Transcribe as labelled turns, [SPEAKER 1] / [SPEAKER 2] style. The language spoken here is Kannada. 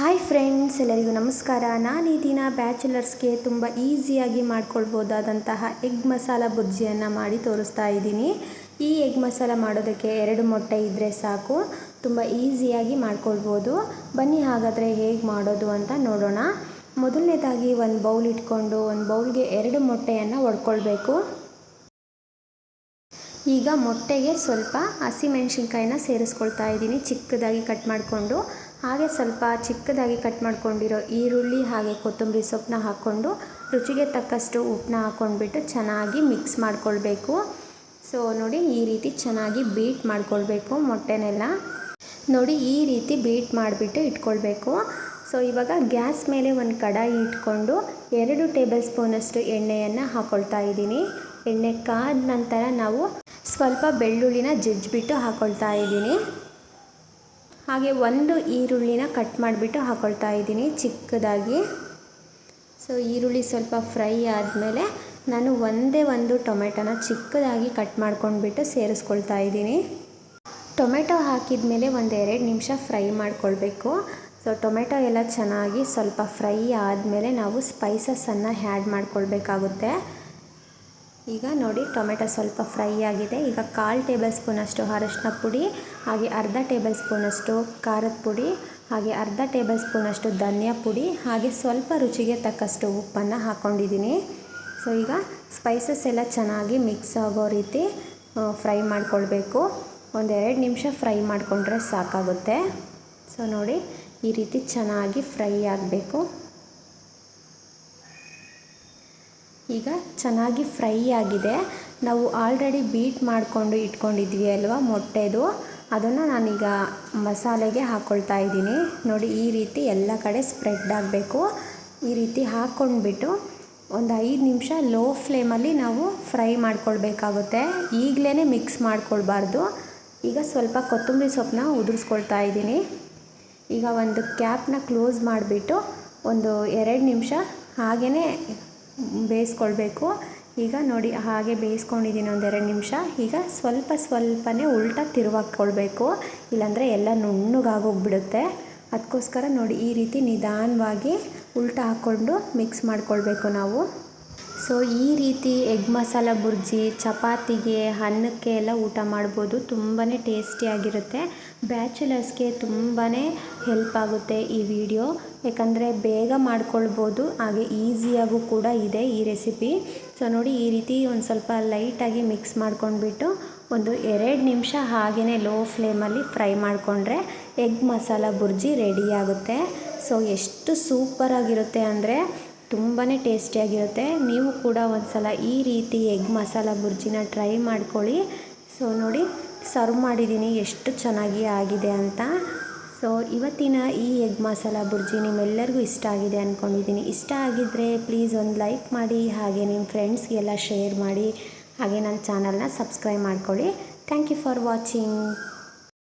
[SPEAKER 1] ಹಾಯ್ ಫ್ರೆಂಡ್ಸ್ ಎಲ್ಲರಿಗೂ ನಮಸ್ಕಾರ. ನಾನು ಈ ದಿನ ಬ್ಯಾಚುಲರ್ಸ್ಗೆ ತುಂಬ ಈಸಿಯಾಗಿ ಮಾಡ್ಕೊಳ್ಬೋದಾದಂತಹ ಎಗ್ ಮಸಾಲ ಬುಜ್ಜಿಯನ್ನು ಮಾಡಿ ತೋರಿಸ್ತಾ ಇದ್ದೀನಿ. ಈ ಎಗ್ ಮಸಾಲ ಮಾಡೋದಕ್ಕೆ ಎರಡು ಮೊಟ್ಟೆ ಇದ್ದರೆ ಸಾಕು. ತುಂಬ ಈಸಿಯಾಗಿ ಮಾಡ್ಕೊಳ್ಬೋದು. ಬನ್ನಿ ಹಾಗಾದರೆ ಹೇಗೆ ಮಾಡೋದು ಅಂತ ನೋಡೋಣ. ಮೊದಲನೇದಾಗಿ ಒಂದು ಬೌಲ್ ಇಟ್ಕೊಂಡು ಒಂದು ಬೌಲ್ಗೆ ಎರಡು ಮೊಟ್ಟೆಯನ್ನು ಒಡ್ಕೊಳ್ಬೇಕು. ಈಗ ಮೊಟ್ಟೆಗೆ ಸ್ವಲ್ಪ ಹಸಿಮೆಣ್ಸಿನ್ಕಾಯಿನ ಸೇರಿಸ್ಕೊಳ್ತಾ ಇದ್ದೀನಿ. ಚಿಕ್ಕದಾಗಿ ಕಟ್ ಮಾಡಿಕೊಂಡು ಹಾಗೆ ಸ್ವಲ್ಪ ಚಿಕ್ಕದಾಗಿ ಕಟ್ ಮಾಡ್ಕೊಂಡಿರೋ ಈರುಳ್ಳಿ ಹಾಗೆ ಕೊತ್ತಂಬರಿ ಸೊಪ್ಪನ್ನ ಹಾಕ್ಕೊಂಡು ರುಚಿಗೆ ತಕ್ಕಷ್ಟು ಉಪ್ಪನ್ನ ಹಾಕ್ಕೊಂಡ್ಬಿಟ್ಟು ಚೆನ್ನಾಗಿ ಮಿಕ್ಸ್ ಮಾಡ್ಕೊಳ್ಬೇಕು. ಸೊ, ನೋಡಿ ಈ ರೀತಿ ಚೆನ್ನಾಗಿ ಬೀಟ್ ಮಾಡ್ಕೊಳ್ಬೇಕು ಮೊಟ್ಟೆನೆಲ್ಲ. ನೋಡಿ ಈ ರೀತಿ ಬೀಟ್ ಮಾಡಿಬಿಟ್ಟು ಇಟ್ಕೊಳ್ಬೇಕು. ಸೊ, ಇವಾಗ ಗ್ಯಾಸ್ ಮೇಲೆ ಒಂದು ಕಡಾಯಿ ಇಟ್ಕೊಂಡು ಎರಡು ಟೇಬಲ್ ಸ್ಪೂನಷ್ಟು ಎಣ್ಣೆಯನ್ನು ಹಾಕ್ಕೊಳ್ತಾ ಇದ್ದೀನಿ. ಎಣ್ಣೆ ಕಾದ ನಂತರ ನಾವು ಸ್ವಲ್ಪ ಬೆಳ್ಳುಳ್ಳಿನ ಜಜ್ಜಿಬಿಟ್ಟು ಹಾಕ್ಕೊಳ್ತಾ ಇದ್ದೀನಿ. ಹಾಗೆ ಒಂದು ಈರುಳ್ಳಿನ ಕಟ್ ಮಾಡಿಬಿಟ್ಟು ಹಾಕೊಳ್ತಾ ಇದ್ದೀನಿ ಚಿಕ್ಕದಾಗಿ. ಸೊ ಈರುಳ್ಳಿ ಸ್ವಲ್ಪ ಫ್ರೈ ಆದಮೇಲೆ ನಾನು ಒಂದೇ ಒಂದು ಟೊಮೆಟೊನ ಚಿಕ್ಕದಾಗಿ ಕಟ್ ಮಾಡ್ಕೊಂಡ್ಬಿಟ್ಟು ಸೇರಿಸ್ಕೊಳ್ತಾ ಇದ್ದೀನಿ. ಟೊಮೆಟೊ ಹಾಕಿದ ಮೇಲೆ ಒಂದು ಎರಡು ನಿಮಿಷ ಫ್ರೈ ಮಾಡ್ಕೊಳ್ಬೇಕು. ಸೊ ಟೊಮೆಟೊ ಎಲ್ಲ ಚೆನ್ನಾಗಿ ಸ್ವಲ್ಪ ಫ್ರೈ ಆದಮೇಲೆ ನಾವು ಸ್ಪೈಸಸನ್ನು ಹ್ಯಾಡ್ ಮಾಡ್ಕೊಳ್ಬೇಕಾಗುತ್ತೆ. ಈಗ ನೋಡಿ ಟೊಮೆಟೊ ಸ್ವಲ್ಪ ಫ್ರೈ ಆಗಿದೆ. ಈಗ ಕಾಲು ಟೇಬಲ್ ಸ್ಪೂನಷ್ಟು ಅರಶಿನ ಪುಡಿ, ಹಾಗೆ ಅರ್ಧ ಟೇಬಲ್ ಸ್ಪೂನಷ್ಟು ಖಾರದ ಪುಡಿ, ಹಾಗೆ ಅರ್ಧ ಟೇಬಲ್ ಸ್ಪೂನಷ್ಟು ಧನಿಯಾ ಪುಡಿ, ಹಾಗೆ ಸ್ವಲ್ಪ ರುಚಿಗೆ ತಕ್ಕಷ್ಟು ಉಪ್ಪನ್ನು ಹಾಕ್ಕೊಂಡಿದ್ದೀನಿ ಸೊ ಈಗ ಸ್ಪೈಸಸ್ ಎಲ್ಲ ಚೆನ್ನಾಗಿ ಮಿಕ್ಸ್ ಆಗೋ ರೀತಿ ಫ್ರೈ ಮಾಡ್ಕೊಳ್ಬೇಕು. ಒಂದೆರಡು ನಿಮಿಷ ಫ್ರೈ ಮಾಡಿಕೊಂಡ್ರೆ ಸಾಕಾಗುತ್ತೆ. ಸೊ ನೋಡಿ ಈ ರೀತಿ ಚೆನ್ನಾಗಿ ಫ್ರೈ ಆಗಬೇಕು. ಈಗ ಚೆನ್ನಾಗಿ ಫ್ರೈ ಆಗಿದೆ. ನಾವು ಆಲ್ರೆಡಿ ಬೀಟ್ ಮಾಡಿಕೊಂಡು ಇಟ್ಕೊಂಡಿದ್ವಿ ಅಲ್ವಾ ಮೊಟ್ಟೆದು? ಅದನ್ನು ನಾನೀಗ ಮಸಾಲೆಗೆ ಹಾಕ್ಕೊಳ್ತಾ ಇದ್ದೀನಿ. ನೋಡಿ, ಈ ರೀತಿ ಎಲ್ಲ ಕಡೆ ಸ್ಪ್ರೆಡ್ ಆಗಬೇಕು. ಈ ರೀತಿ ಹಾಕ್ಕೊಂಡ್ಬಿಟ್ಟು ಒಂದು ಐದು ನಿಮಿಷ ಲೋ ಫ್ಲೇಮಲ್ಲಿ ನಾವು ಫ್ರೈ ಮಾಡ್ಕೊಳ್ಬೇಕಾಗುತ್ತೆ. ಈಗಲೇ ಮಿಕ್ಸ್ ಮಾಡ್ಕೊಳ್ಬಾರ್ದು. ಈಗ ಸ್ವಲ್ಪ ಕೊತ್ತಂಬರಿ ಸೊಪ್ಪನ್ನ ಉದುರಿಸ್ಕೊಳ್ತಾ ಇದ್ದೀನಿ. ಈಗ ಒಂದು ಕ್ಯಾಪ್ನ ಕ್ಲೋಸ್ ಮಾಡಿಬಿಟ್ಟು ಒಂದು ಎರಡು ನಿಮಿಷ ಹಾಗೇ ಬೇಯಿಸ್ಕೊಳ್ಬೇಕು. ಈಗ ನೋಡಿ, ಹಾಗೆ ಬೇಯಿಸ್ಕೊಂಡಿದ್ದೀನಿ ಒಂದೆರಡು ನಿಮಿಷ. ಈಗ ಸ್ವಲ್ಪ ಸ್ವಲ್ಪನೇ ಉಲ್ಟ ತಿರುವಾಕ್ಕೊಳ್ಬೇಕು. ಇಲ್ಲಾಂದರೆ ಎಲ್ಲ ನುಣ್ಣಗಾಗೋಗ್ಬಿಡುತ್ತೆ. ಅದಕ್ಕೋಸ್ಕರ ನೋಡಿ, ಈ ರೀತಿ ನಿಧಾನವಾಗಿ ಉಲ್ಟ ಹಾಕ್ಕೊಂಡು ಮಿಕ್ಸ್ ಮಾಡ್ಕೊಳ್ಬೇಕು ನಾವು. ಸೊ ಈ ರೀತಿ ಎಗ್ ಮಸಾಲ ಬುರ್ಜಿ, ಚಪಾತಿಗೆ, ಅನ್ನಕ್ಕೆ ಎಲ್ಲ ಊಟ ಮಾಡ್ಬೋದು. ತುಂಬಾ ಟೇಸ್ಟಿಯಾಗಿರುತ್ತೆ ಬ್ಯಾಚುಲರ್ಸ್ಗೆ ತುಂಬಾ ಹೆಲ್ಪ್ ಆಗುತ್ತೆ ಈ ವಿಡಿಯೋ ಯಾಕಂದರೆ ಬೇಗ ಮಾಡ್ಕೊಳ್ಬೋದು. ಹಾಗೆ ಈಸಿಯಾಗೂ ಕೂಡ ಇದೆ ಈ ರೆಸಿಪಿ ಸೊ ನೋಡಿ ಈ ರೀತಿ ಒಂದು ಸ್ವಲ್ಪ ಲೈಟಾಗಿ ಮಿಕ್ಸ್ ಮಾಡ್ಕೊಂಡ್ಬಿಟ್ಟು ಒಂದು ಎರಡು ನಿಮಿಷ ಹಾಗೆಯೇ ಲೋ ಫ್ಲೇಮಲ್ಲಿ ಫ್ರೈ ಮಾಡಿಕೊಂಡ್ರೆ ಎಗ್ ಮಸಾಲ ಬುರ್ಜಿ ರೆಡಿಯಾಗುತ್ತೆ ಸೊ ಎಷ್ಟು ಸೂಪರಾಗಿರುತ್ತೆ ಅಂದರೆ ತುಂಬಾ ಟೇಸ್ಟಿಯಾಗಿರುತ್ತೆ. ನೀವು ಕೂಡ ಒಂದು ಸಲ ಈ ರೀತಿ ಎಗ್ ಮಸಾಲ ಬುರ್ಜಿನ ಟ್ರೈ ಮಾಡ್ಕೊಳ್ಳಿ. ಸೊ, ನೋಡಿ, ಸರ್ವ್ ಮಾಡಿದ್ದೀನಿ ಎಷ್ಟು ಚೆನ್ನಾಗಿ ಆಗಿದೆ ಅಂತ. ಸೊ, ಇವತ್ತಿನ ಈ ಎಗ್ ಮಸಾಲ ಬುರ್ಜಿ ನಿಮ್ಮೆಲ್ಲರಿಗೂ ಇಷ್ಟ ಆಗಿದೆ ಅಂದ್ಕೊಂಡಿದ್ದೀನಿ ಇಷ್ಟ ಆಗಿದ್ದರೆ ಪ್ಲೀಸ್ ಒಂದು ಲೈಕ್ ಮಾಡಿ, ಹಾಗೆ ನಿಮ್ಮ ಫ್ರೆಂಡ್ಸ್ಗೆಲ್ಲ ಶೇರ್ ಮಾಡಿ, ಹಾಗೆ ನನ್ನ ಚಾನಲ್ನ ಸಬ್ಸ್ಕ್ರೈಬ್ ಮಾಡ್ಕೊಳ್ಳಿ. Thank you for watching.